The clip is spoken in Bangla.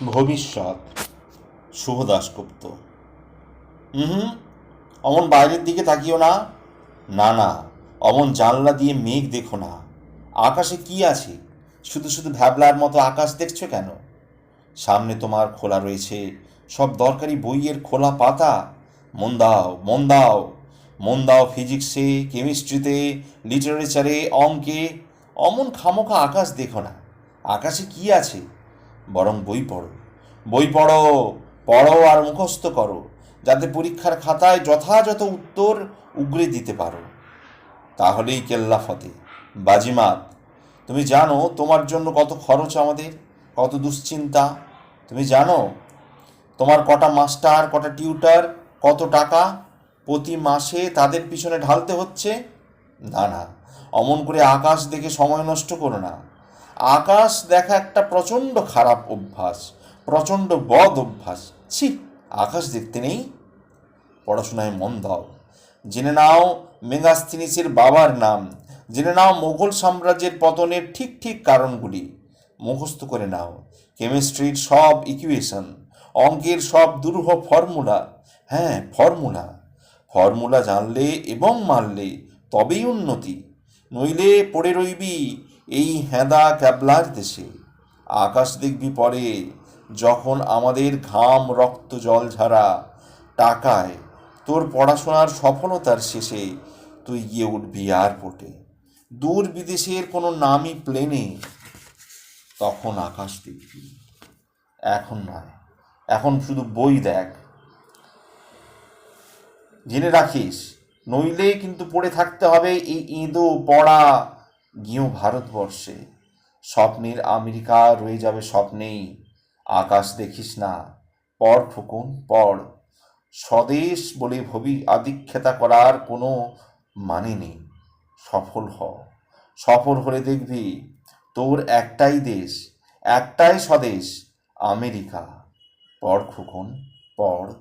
ভবিষ্যৎ। শুভ দাশগুপ্ত। হুম অমন বাইরের দিকে তাকিও না? না না, অমন জানলা দিয়ে মেঘ দেখো না। আকাশে কি আছে? শুধু শুধু ভ্যাবলার মতো আকাশ দেখছ কেন? সামনে তোমার খোলা রয়েছে সব দরকারি বইয়ের খোলা পাতা। মন দাও মন দাও মন দাও ফিজিক্সে, কেমিস্ট্রিতে, লিটারেচারে, অঙ্কে। অমন খামোখা আকাশ দেখো না। আকাশে কি আছে? বরং বই পড়ো। বই পড়ো পড়ো আর মুখস্থ করো, যাতে পরীক্ষার খাতায় যথাযথ উত্তর উগরে দিতে পারো। তাহলেই কেল্লা ফতে। বাজিমাত, তুমি জানো তোমার জন্য কত খরচ আমাদের, কত দুশ্চিন্তা। তুমি জানো তোমার কটা মাস্টার, কটা টিউটার কত টাকা প্রতি মাসে তাদের পিছনে ঢালতে হচ্ছে? না না, অমন করে আকাশ দেখে সময় নষ্ট করো না। আকাশ দেখা একটা প্রচণ্ড খারাপ অভ্যাস, প্রচণ্ড বদ অভ্যাস। ছি, আকাশ দেখতে নেই? পড়াশোনায় মন দাও। জেনে নাও মেগাস্থিনিসের বাবার নাম। জেনে নাও মোগল সাম্রাজ্যের পতনের ঠিক ঠিক কারণগুলি। মুখস্থ করে নাও। কেমিস্ট্রির সব ইকুয়েশন অঙ্কের সব দুরূহ ফর্মুলা হ্যাঁ ফর্মুলা ফর্মুলা জানলে এবং মানলে তবেই উন্নতি। নইলে পড়ে রইবি এই হেঁদা ক্যাবলার দেশে। আকাশ দেখবি পরে যখন আমাদের ঘাম রক্ত জল ঝাড়া, টাকায় তোর পড়াশোনার সফলতার শেষে তুই গিয়ে উঠবি এয়ারপোর্টে। দূর বিদেশের কোনো নামি প্লেনে। তখন আকাশ দেখবি। এখন নয়। এখন শুধু বই দেখ। জেনে রাখিস, নইলে কিন্তু পড়ে থাকতে হবে এই ইঁদো, পড়া গিয়েও ভারতবর্ষে। স্বপ্নের আমেরিকা রয়ে যাবে স্বপ্নেই। আকাশ দেখিস না পড় ফুকুন পড় স্বদেশ বলে ভবি আদিক্ষেতা করার কোনো মানে নেই। সফল হ, সফল হলে দেখবি তোর একটাই দেশ, একটাই স্বদেশ, আমেরিকা। পড় খুকুন পড়